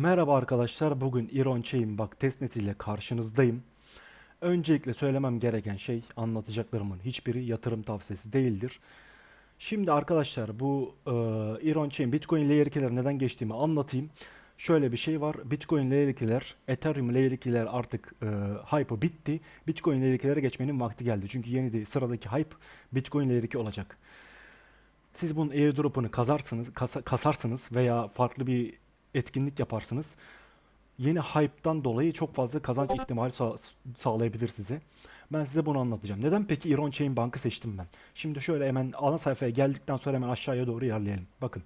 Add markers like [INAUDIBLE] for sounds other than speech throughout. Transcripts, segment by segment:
Merhaba arkadaşlar. Bugün Iron Chain Bug testnet ile karşınızdayım. Öncelikle söylemem gereken şey anlatacaklarımın hiçbiri yatırım tavsiyesi değildir. Şimdi arkadaşlar bu e, Iron Chain Bitcoin Layer 2'ler neden geçtiğimi anlatayım. Şöyle bir şey var. Bitcoin Layer 2'ler, Ethereum Layer 2'ler artık e, hype'ı bitti. Bitcoin Layer 2'lere geçmenin vakti geldi. Çünkü yeni de sıradaki hype Bitcoin Layer 2 olacak. Siz bunun airdrop'unu kazarsınız, kasa- kasarsınız veya farklı bir etkinlik yaparsınız. Yeni hype'tan dolayı çok fazla kazanç ihtimali sa- sağlayabilir size. Ben size bunu anlatacağım. Neden peki Iron Chain Bank'ı seçtim ben? Şimdi şöyle hemen ana sayfaya geldikten sonra hemen aşağıya doğru ilerleyelim. Bakın.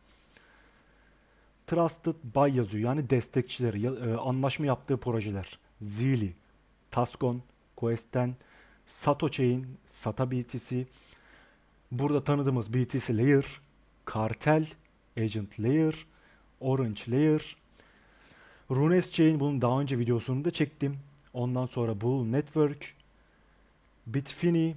Trusted Buy yazıyor. Yani destekçileri, e, anlaşma yaptığı projeler. Zili, Tascon, Questen, Satochain, Sata BTC, Burada tanıdığımız BTC Layer, Kartel, Agent Layer, Orange Layer, Runes Chain bunun daha önce videosunu da çektim. Ondan sonra Bull Network, Bitfini,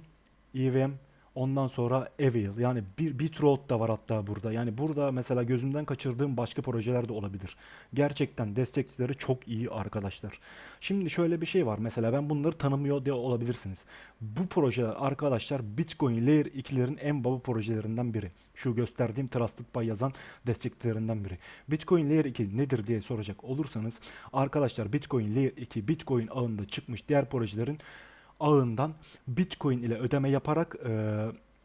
EVM, ondan sonra Evil. Yani bir Bitroot da var hatta burada. Yani burada mesela gözümden kaçırdığım başka projeler de olabilir. Gerçekten destekçileri çok iyi arkadaşlar. Şimdi şöyle bir şey var. Mesela ben bunları tanımıyor diye olabilirsiniz. Bu projeler arkadaşlar Bitcoin Layer 2'lerin en baba projelerinden biri. Şu gösterdiğim Trusted Buy yazan destekçilerinden biri. Bitcoin Layer 2 nedir diye soracak olursanız arkadaşlar Bitcoin Layer 2 Bitcoin ağında çıkmış diğer projelerin ağından Bitcoin ile ödeme yaparak e,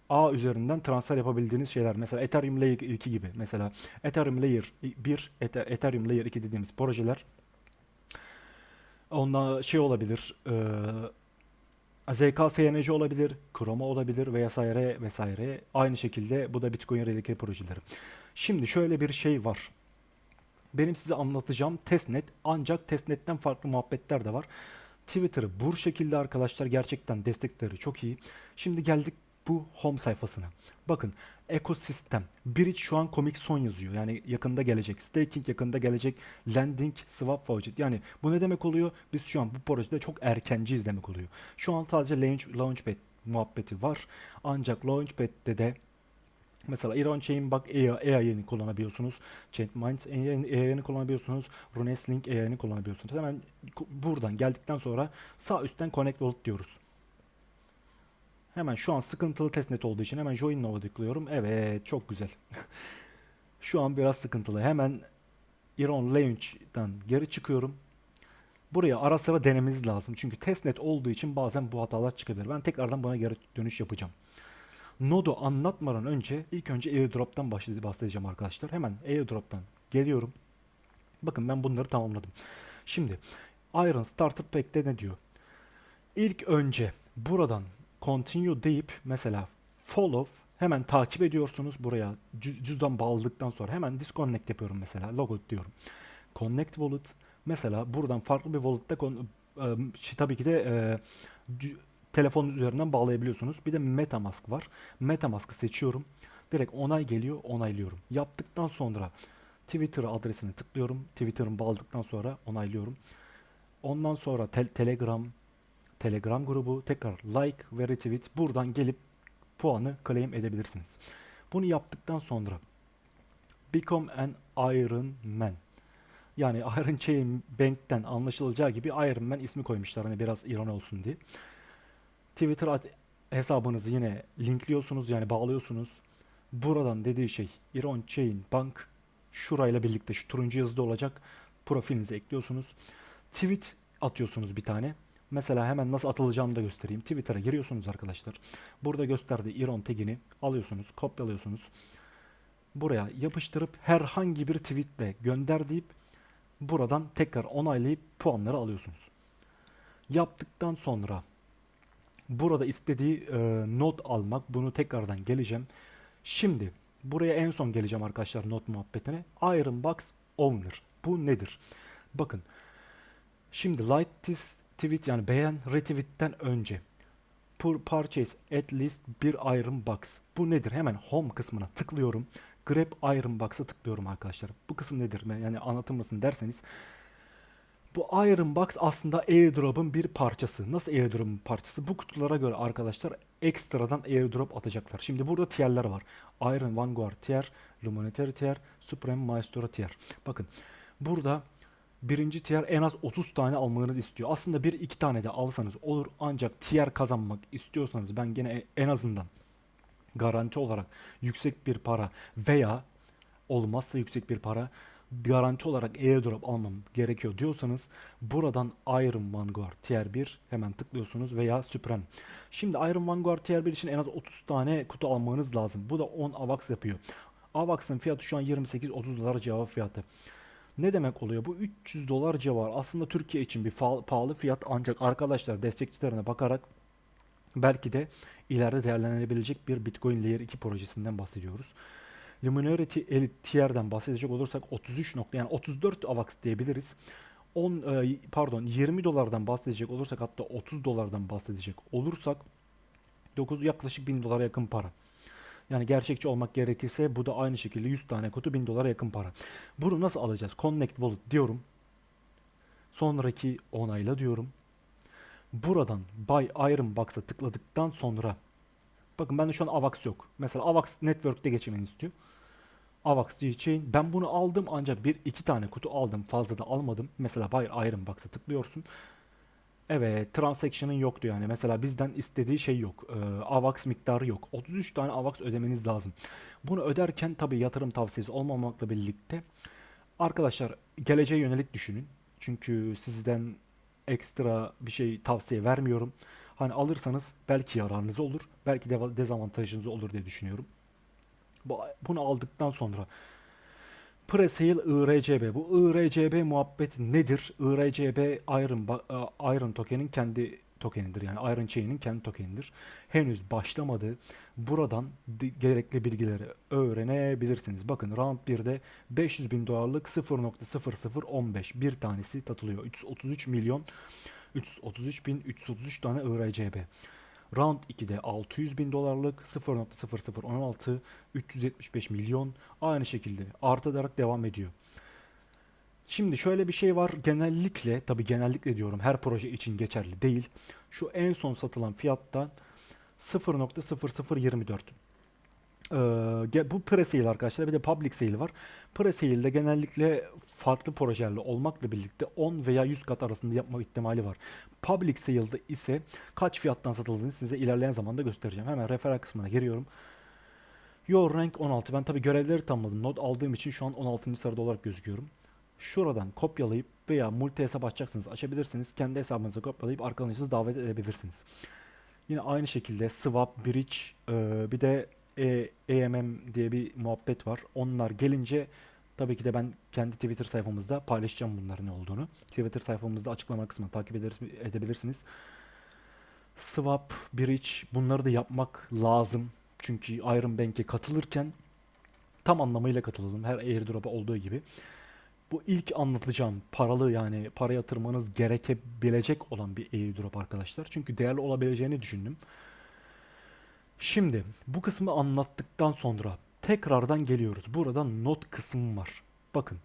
ağ üzerinden transfer yapabildiğiniz şeyler. Mesela Ethereum Layer 2 gibi. Mesela Ethereum Layer 1, Ether- Ethereum Layer 2 dediğimiz projeler Ondan şey olabilir. E, ZK SNC olabilir, Chroma olabilir vesaire vesaire. Aynı şekilde bu da Bitcoin Relike projeleri. Şimdi şöyle bir şey var. Benim size anlatacağım testnet ancak testnetten farklı muhabbetler de var. Twitter'ı bu şekilde arkadaşlar gerçekten destekleri çok iyi. Şimdi geldik bu home sayfasına. Bakın ekosistem. Bridge şu an komik son yazıyor. Yani yakında gelecek. Staking yakında gelecek. Lending, swap faucet. Yani bu ne demek oluyor? Biz şu an bu projede çok erkenciyiz demek oluyor. Şu an sadece launch, launchpad muhabbeti var. Ancak launchpad'de de Mesela Iron Chain Bug AI'ni kullanabiliyorsunuz. Chainminds AI'ni kullanabiliyorsunuz. Runeslink AI'ni kullanabiliyorsunuz. Hemen buradan geldikten sonra sağ üstten Connect Wallet diyoruz. Hemen şu an sıkıntılı testnet olduğu için hemen Join Now'a tıklıyorum. Evet çok güzel. [LAUGHS] şu an biraz sıkıntılı. Hemen Iron Launch'dan geri çıkıyorum. Buraya ara sıra denemeniz lazım. Çünkü testnet olduğu için bazen bu hatalar çıkabilir. Ben tekrardan buna geri dönüş yapacağım. Node'u anlatmadan önce ilk önce airdrop'tan bahsedeceğim arkadaşlar. Hemen airdrop'tan geliyorum. Bakın ben bunları tamamladım. Şimdi Iron Starter Pack'te ne diyor? İlk önce buradan continue deyip mesela follow hemen takip ediyorsunuz buraya cüz- cüzdan bağladıktan sonra hemen disconnect yapıyorum mesela logo diyorum. Connect wallet mesela buradan farklı bir wallet'ta şey, tabii ki de telefonun üzerinden bağlayabiliyorsunuz. Bir de MetaMask var. MetaMask'ı seçiyorum. Direkt onay geliyor, onaylıyorum. Yaptıktan sonra Twitter adresine tıklıyorum. Twitter'ın bağladıktan sonra onaylıyorum. Ondan sonra tel- Telegram, Telegram grubu tekrar like ve retweet buradan gelip puanı claim edebilirsiniz. Bunu yaptıktan sonra Become an Iron Man. Yani Iron Chain Bank'ten anlaşılacağı gibi Iron Man ismi koymuşlar hani biraz ironi olsun diye. Twitter hesabınızı yine linkliyorsunuz yani bağlıyorsunuz. Buradan dediği şey Iron Chain Bank şurayla birlikte şu turuncu yazıda olacak profilinize ekliyorsunuz. Tweet atıyorsunuz bir tane. Mesela hemen nasıl atılacağını da göstereyim. Twitter'a giriyorsunuz arkadaşlar. Burada gösterdiği Iron tagini alıyorsunuz, kopyalıyorsunuz. Buraya yapıştırıp herhangi bir tweetle gönder deyip buradan tekrar onaylayıp puanları alıyorsunuz. Yaptıktan sonra burada istediği e, not almak. Bunu tekrardan geleceğim. Şimdi buraya en son geleceğim arkadaşlar not muhabbetine. Iron Box Owner. Bu nedir? Bakın. Şimdi like this tweet yani beğen retweet'ten önce Pur purchase at least bir Iron Box. Bu nedir? Hemen home kısmına tıklıyorum. Grab Iron Box'a tıklıyorum arkadaşlar. Bu kısım nedir? Yani anlatılmasın derseniz bu Iron Box aslında airdrop'un bir parçası. Nasıl airdrop'un parçası? Bu kutulara göre arkadaşlar ekstradan airdrop atacaklar. Şimdi burada tierler var. Iron Vanguard tier, Luminary tier, Supreme Maestro tier. Bakın burada birinci tier en az 30 tane almanız istiyor. Aslında bir iki tane de alsanız olur ancak tier kazanmak istiyorsanız ben gene en azından garanti olarak yüksek bir para veya olmazsa yüksek bir para garanti olarak airdrop almam gerekiyor diyorsanız buradan Iron Vanguard Tier 1 hemen tıklıyorsunuz veya Supreme. Şimdi Iron Vanguard Tier 1 için en az 30 tane kutu almanız lazım. Bu da 10 AVAX yapıyor. AVAX'ın fiyatı şu an 28-30 dolar cevap fiyatı. Ne demek oluyor? Bu 300 dolar civarı aslında Türkiye için bir pahalı fiyat ancak arkadaşlar destekçilerine bakarak belki de ileride değerlendirilebilecek bir Bitcoin Layer 2 projesinden bahsediyoruz. Luminarity Elite Tier'den bahsedecek olursak 33 nokta yani 34 AVAX diyebiliriz. 10 e, pardon 20 dolardan bahsedecek olursak hatta 30 dolardan bahsedecek olursak 9 yaklaşık 1000 dolara yakın para. Yani gerçekçi olmak gerekirse bu da aynı şekilde 100 tane kutu 1000 dolara yakın para. Bunu nasıl alacağız? Connect Wallet diyorum. Sonraki onayla diyorum. Buradan Buy Iron Box'a tıkladıktan sonra bakın bende şu an AVAX yok. Mesela AVAX Network'te geçmeni istiyor. AVAX Chain. Ben bunu aldım ancak bir iki tane kutu aldım. Fazla da almadım. Mesela Buy Iron Box'a tıklıyorsun. Evet, transaction'ın yoktu yani. Mesela bizden istediği şey yok. Ee, AVAX miktarı yok. 33 tane AVAX ödemeniz lazım. Bunu öderken tabii yatırım tavsiyesi olmamakla birlikte arkadaşlar geleceğe yönelik düşünün. Çünkü sizden ekstra bir şey tavsiye vermiyorum. Hani alırsanız belki yararınız olur, belki de dezavantajınız olur diye düşünüyorum. Bu- Bunu aldıktan sonra Presale IRCB. Bu IRCB muhabbeti nedir? IRCB Iron, e, Iron token'in kendi tokenidir. Yani Iron Chain'in kendi tokenidir. Henüz başlamadı. Buradan gerekli bilgileri öğrenebilirsiniz. Bakın round 1'de 500 bin dolarlık 0.0015 bir tanesi tatılıyor. 333 milyon 333 bin 333 tane IRCB. Round 2'de 600 bin dolarlık 0.0016 375 milyon aynı şekilde artarak devam ediyor. Şimdi şöyle bir şey var. Genellikle tabi genellikle diyorum her proje için geçerli değil. Şu en son satılan fiyattan 0.0024. Ee, bu pre-sale arkadaşlar bir de public sale var. Pre-sale'de genellikle farklı projelerle olmakla birlikte 10 veya 100 kat arasında yapma ihtimali var. Public sale'de ise kaç fiyattan satıldığını size ilerleyen zamanda göstereceğim. Hemen referans kısmına giriyorum. Your rank 16. Ben tabi görevleri tamamladım. Not aldığım için şu an 16. sırada olarak gözüküyorum. Şuradan kopyalayıp veya multi hesap açacaksınız açabilirsiniz. Kendi hesabınıza kopyalayıp arkadaşınızı davet edebilirsiniz. Yine aynı şekilde swap, bridge, e, bir de e, EMM diye bir muhabbet var. Onlar gelince tabii ki de ben kendi Twitter sayfamızda paylaşacağım bunların ne olduğunu. Twitter sayfamızda açıklama kısmını takip edebilirsiniz. Swap, bridge bunları da yapmak lazım. Çünkü Iron Bank'e katılırken tam anlamıyla katıldım. Her airdrop'a olduğu gibi. Bu ilk anlatacağım paralı yani para yatırmanız gerekebilecek olan bir airdrop arkadaşlar. Çünkü değerli olabileceğini düşündüm. Şimdi bu kısmı anlattıktan sonra tekrardan geliyoruz. Burada not kısmı var. Bakın.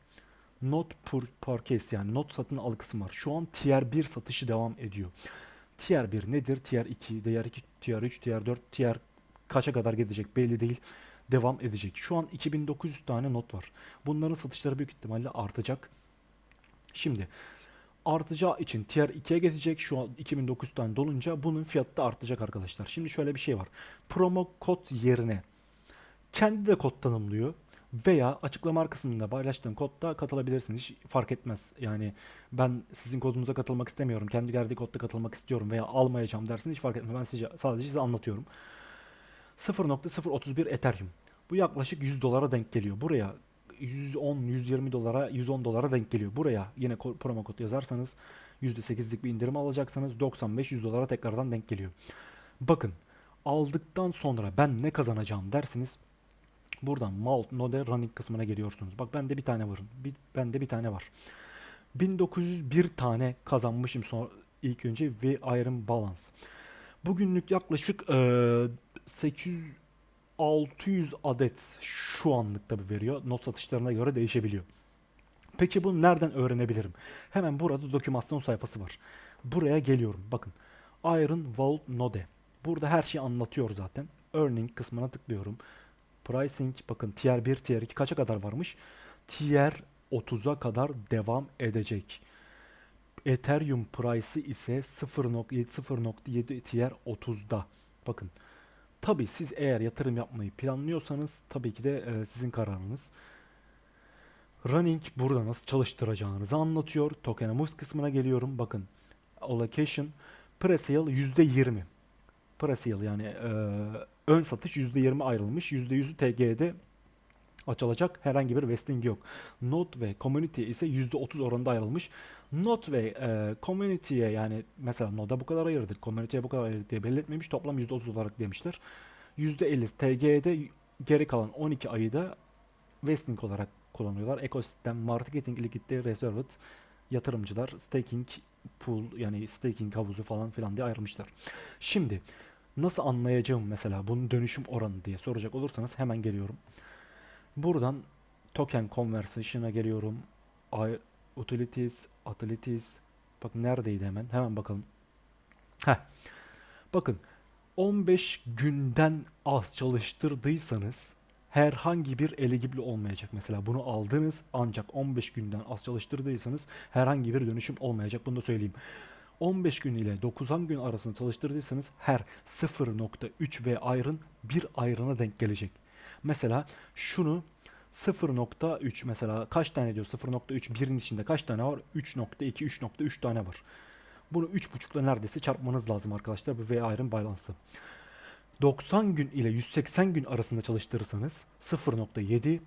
Not case yani not satın al kısmı var. Şu an tier 1 satışı devam ediyor. Tier 1 nedir? Tier 2, Tier 2, Tier 3, Tier 4, Tier kaça kadar gidecek belli değil. Devam edecek. Şu an 2900 tane not var. Bunların satışları büyük ihtimalle artacak. Şimdi artacağı için tier 2'ye geçecek. Şu an 2900 tane dolunca bunun fiyatı da artacak arkadaşlar. Şimdi şöyle bir şey var. Promo kod yerine kendi de kod tanımlıyor veya açıklama kısmında paylaştığım kodda katılabilirsiniz. Hiç fark etmez. Yani ben sizin kodunuza katılmak istemiyorum. Kendi geldiği kodda katılmak istiyorum veya almayacağım dersiniz hiç fark etmez. Ben size sadece size anlatıyorum. 0.031 Ethereum. Bu yaklaşık 100 dolara denk geliyor. Buraya 110 120 dolara 110 dolara denk geliyor. Buraya yine promo kod yazarsanız %8'lik bir indirim alacaksınız. 95-100 dolara tekrardan denk geliyor. Bakın aldıktan sonra ben ne kazanacağım dersiniz. Buradan Malt Node Running kısmına geliyorsunuz. Bak bende bir tane var. Bir, bende bir tane var. 1901 tane kazanmışım sonra ilk önce ve Iron Balance. Bugünlük yaklaşık eee 800 600 adet şu anlık tabi veriyor. Not satışlarına göre değişebiliyor. Peki bunu nereden öğrenebilirim? Hemen burada dokümasyon sayfası var. Buraya geliyorum. Bakın. Iron Vault Node. Burada her şeyi anlatıyor zaten. Earning kısmına tıklıyorum. Pricing bakın tier 1, tier 2 kaça kadar varmış? Tier 30'a kadar devam edecek. Ethereum price'ı ise 0.7 tier 30'da. Bakın. Tabii siz eğer yatırım yapmayı planlıyorsanız tabii ki de e, sizin kararınız. Running burada nasıl çalıştıracağınızı anlatıyor. Tokenomics kısmına geliyorum. Bakın. Allocation pre-sale %20. Pre-sale yani e, ön satış %20 ayrılmış. %100'ü TG'de açılacak. Herhangi bir vesting yok. Node ve community ise %30 oranında ayrılmış. Node ve e, community'ye yani mesela Node'a bu kadar ayırdık, community'ye bu kadar ayırdık diye belirtmemiş. Toplam %30 olarak demişler. %50 TG'de geri kalan 12 ayı da vesting olarak kullanıyorlar. Ekosistem, marketing, liquidity, reserved, yatırımcılar, staking pool yani staking havuzu falan filan diye ayrılmışlar. Şimdi nasıl anlayacağım mesela bunun dönüşüm oranı diye soracak olursanız hemen geliyorum. Buradan token conversation'a geliyorum. I, utilities, utilities. Bak neredeydi hemen? Hemen bakalım. Heh. Bakın 15 günden az çalıştırdıysanız herhangi bir eligible olmayacak. Mesela bunu aldınız ancak 15 günden az çalıştırdıysanız herhangi bir dönüşüm olmayacak. Bunu da söyleyeyim. 15 gün ile 90 gün arasında çalıştırdıysanız her 0.3 ve ayrın bir ayrına denk gelecek. Mesela şunu 0.3 mesela kaç tane diyor 0.3 birin içinde kaç tane var? 3.2 3.3 tane var. Bunu 3.5 ile neredeyse çarpmanız lazım arkadaşlar bu V ayrım balansı. 90 gün ile 180 gün arasında çalıştırırsanız 0.7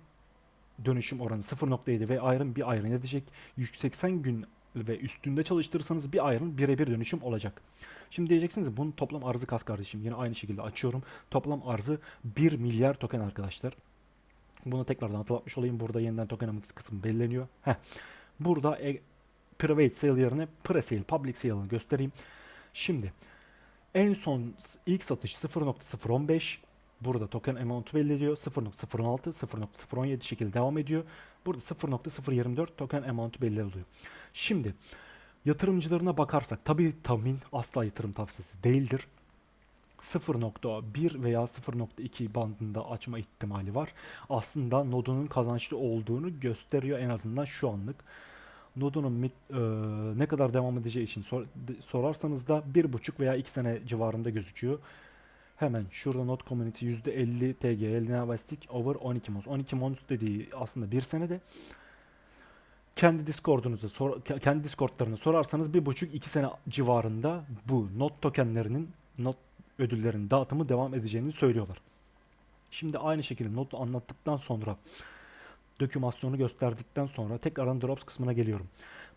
dönüşüm oranı 0.7 ve ayrım bir ayrım edecek. 180 gün ve üstünde çalıştırırsanız bir ayrım birebir dönüşüm olacak. Şimdi diyeceksiniz bunun toplam arzı kas kardeşim. Yine aynı şekilde açıyorum. Toplam arzı 1 milyar token arkadaşlar. Bunu tekrardan hatırlatmış olayım. Burada yeniden tokenomics kısmı belirleniyor. Heh. Burada e, private sale yerine pre-sale, public sale'ını göstereyim. Şimdi en son ilk satış 0.015 Burada token amount belli ediyor. 0.016, 0.017 şekilde devam ediyor. Burada 0.024 token amount belli oluyor. Şimdi yatırımcılarına bakarsak tabii tahmin asla yatırım tavsiyesi değildir. 0.1 veya 0.2 bandında açma ihtimali var. Aslında nodunun kazançlı olduğunu gösteriyor en azından şu anlık. Nodunun e, ne kadar devam edeceği için sor, sorarsanız da 1.5 veya 2 sene civarında gözüküyor. Hemen şurada not community %50 TGL Neovastic over 12 months. 12 months dediği aslında bir senede. Kendi Discord'unuza sor, kendi Discord'larını sorarsanız bir buçuk iki sene civarında bu not tokenlerinin not ödüllerin dağıtımı devam edeceğini söylüyorlar. Şimdi aynı şekilde notu anlattıktan sonra dokümasyonu gösterdikten sonra tekrardan drops kısmına geliyorum.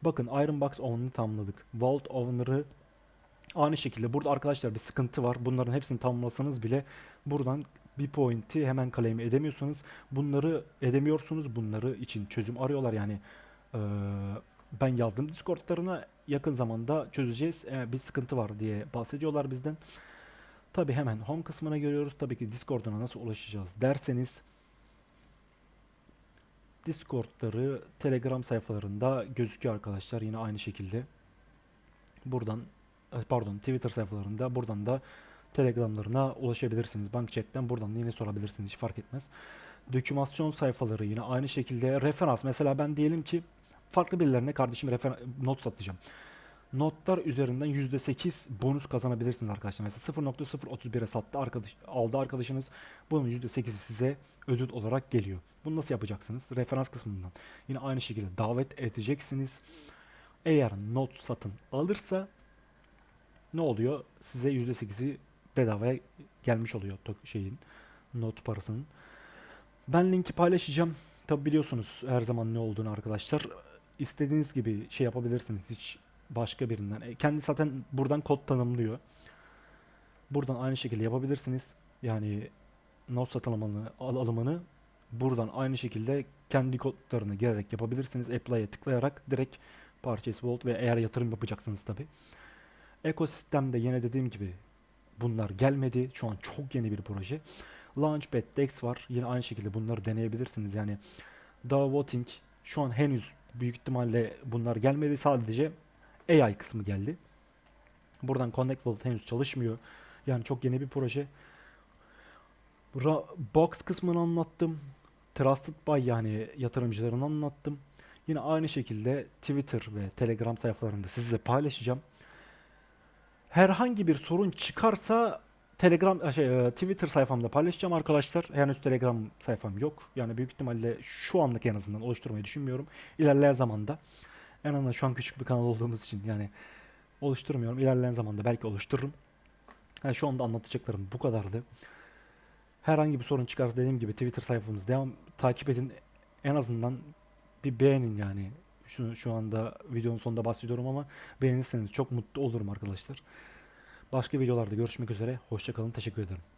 Bakın Iron Box Owner'ı tamamladık. Vault Owner'ı Aynı şekilde burada arkadaşlar bir sıkıntı var. Bunların hepsini tamamlasanız bile buradan bir point'i hemen claim edemiyorsunuz. Bunları edemiyorsunuz. Bunları için çözüm arıyorlar yani. Ee, ben yazdım Discord'larına yakın zamanda çözeceğiz. Ee, bir sıkıntı var diye bahsediyorlar bizden. Tabi hemen home kısmına geliyoruz. Tabii ki Discord'una nasıl ulaşacağız derseniz Discord'ları Telegram sayfalarında gözüküyor arkadaşlar. Yine aynı şekilde. Buradan pardon Twitter sayfalarında buradan da Telegramlarına ulaşabilirsiniz. Bank chat'ten buradan da yine sorabilirsiniz. Hiç fark etmez. Dokümasyon sayfaları yine aynı şekilde referans. Mesela ben diyelim ki farklı birilerine kardeşim referans not satacağım. Notlar üzerinden %8 bonus kazanabilirsiniz arkadaşlar. Mesela 0.031'e sattı arkadaş, aldı arkadaşınız. Bunun %8'i size ödül olarak geliyor. Bunu nasıl yapacaksınız? Referans kısmından. Yine aynı şekilde davet edeceksiniz. Eğer not satın alırsa ne oluyor? Size %8'i bedavaya gelmiş oluyor şeyin not parasının. Ben linki paylaşacağım. Tabi biliyorsunuz her zaman ne olduğunu arkadaşlar. İstediğiniz gibi şey yapabilirsiniz hiç başka birinden. E, kendi zaten buradan kod tanımlıyor. Buradan aynı şekilde yapabilirsiniz. Yani not satın alımını, alımını buradan aynı şekilde kendi kodlarını girerek yapabilirsiniz. Apply'e tıklayarak direkt Purchase Vault ve eğer yatırım yapacaksınız tabi. Ekosistemde yine dediğim gibi bunlar gelmedi. Şu an çok yeni bir proje. Launchpad Dex var. Yine aynı şekilde bunları deneyebilirsiniz. Yani DAO Voting şu an henüz büyük ihtimalle bunlar gelmedi. Sadece AI kısmı geldi. Buradan Connect Vault henüz çalışmıyor. Yani çok yeni bir proje. Ra Box kısmını anlattım. Trusted by yani yatırımcılarını anlattım. Yine aynı şekilde Twitter ve Telegram sayfalarında sizle paylaşacağım. Herhangi bir sorun çıkarsa Telegram şey e, Twitter sayfamda paylaşacağım arkadaşlar. Henüz Telegram sayfam yok. Yani büyük ihtimalle şu anlık en azından oluşturmayı düşünmüyorum. İlerleyen zamanda en azından şu an küçük bir kanal olduğumuz için yani oluşturmuyorum. İlerleyen zamanda belki oluştururum. Yani şu anda anlatacaklarım bu kadardı. Herhangi bir sorun çıkarsa dediğim gibi Twitter sayfamızı devam takip edin. En azından bir beğenin yani. Şu, şu anda videonun sonunda bahsediyorum ama beğenirseniz çok mutlu olurum arkadaşlar. Başka videolarda görüşmek üzere. Hoşçakalın. Teşekkür ederim.